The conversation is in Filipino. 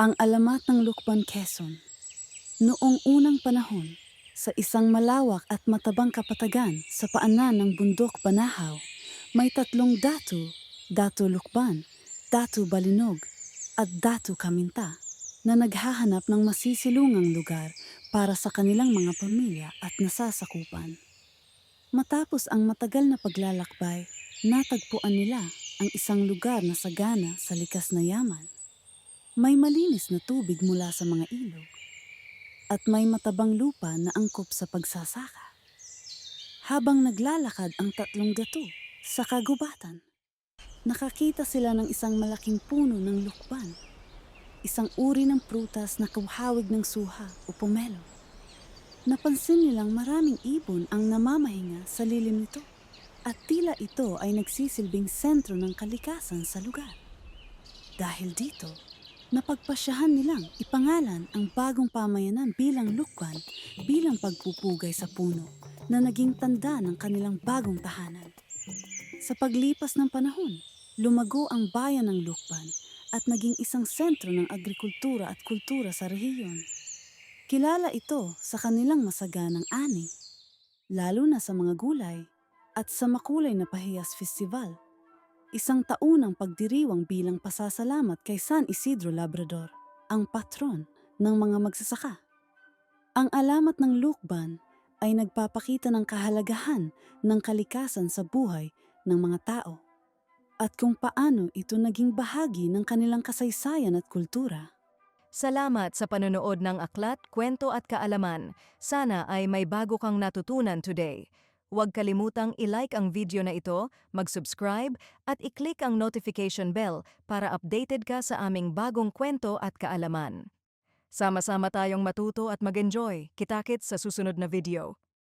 Ang alamat ng Lukban, Quezon. Noong unang panahon, sa isang malawak at matabang kapatagan sa paanan ng bundok Banahaw, may tatlong datu, Datu Lukban, Datu Balinog, at Datu Kaminta na naghahanap ng masisilungang lugar para sa kanilang mga pamilya at nasasakupan. Matapos ang matagal na paglalakbay, natagpuan nila ang isang lugar na sagana sa likas na yaman. May malinis na tubig mula sa mga ilog at may matabang lupa na angkop sa pagsasaka. Habang naglalakad ang tatlong gato sa kagubatan, nakakita sila ng isang malaking puno ng lukban, isang uri ng prutas na kawhawig ng suha o pomelo. Napansin nilang maraming ibon ang namamahinga sa lilim nito at tila ito ay nagsisilbing sentro ng kalikasan sa lugar. Dahil dito, napagpasyahan nilang ipangalan ang bagong pamayanan bilang lukban bilang pagpupugay sa puno na naging tanda ng kanilang bagong tahanan. Sa paglipas ng panahon, lumago ang bayan ng Lukban at naging isang sentro ng agrikultura at kultura sa rehiyon. Kilala ito sa kanilang masaganang ani, lalo na sa mga gulay at sa makulay na pahiyas festival isang taunang pagdiriwang bilang pasasalamat kay San Isidro Labrador, ang patron ng mga magsasaka. Ang alamat ng Lukban ay nagpapakita ng kahalagahan ng kalikasan sa buhay ng mga tao at kung paano ito naging bahagi ng kanilang kasaysayan at kultura. Salamat sa panonood ng aklat, kwento at kaalaman. Sana ay may bago kang natutunan today. Huwag kalimutang i-like ang video na ito, mag-subscribe at i-click ang notification bell para updated ka sa aming bagong kwento at kaalaman. Sama-sama tayong matuto at mag-enjoy. Kitakit sa susunod na video.